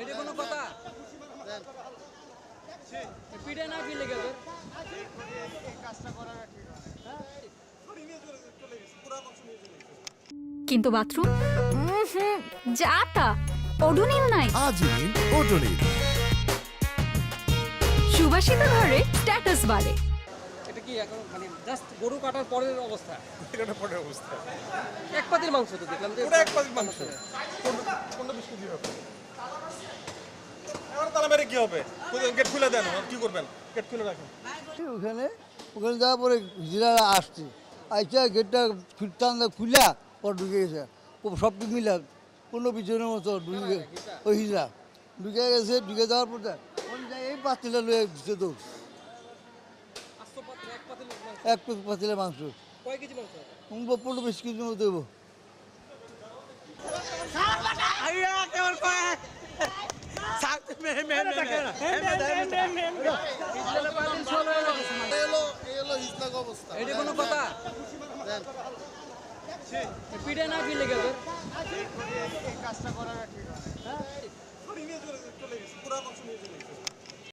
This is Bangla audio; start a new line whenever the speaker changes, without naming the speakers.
এটা কোনো কথা পিঠে না কি লেগে
কিন্তু বাথরুম যা তা ওডোনিল নাই।
আজই নিন ওডোনিল
সুবাসিত ঘরে স্ট্যাটাস বাড়ে।
এটা কি এখন মানে জাস্ট গরু কাটার পরের অবস্থা?
এটা পরের অবস্থা।
এক পাতির মাংস তো দেখলাম যে
ওটা এক পাতিল মাংস। কোনটা বিশ কেজি হবে? এবার মেরে কি হবে? গেট খুলে দেন কি করবেন? গেট খুলে রাখেন।
ওখানে ওখানে যাওয়ার পরে হিজড়ারা আসছে। আইসা গেটটা ফিরতাম খুলা পর ঢুকে গেছে। ও সব মিলা কোনো পিছনের মতো ঢুকে ওই হিজড়া। ঢুকে গেছে ঢুকে যাওয়ার পর পাতিলা লয়ে দিচ্ছে তো
এক পাতিল মাংস
পিস পাতিলা মাংস পনেরো বিশ কেজি মতো দেবো
এটা কোনো কথা পিঠে না কি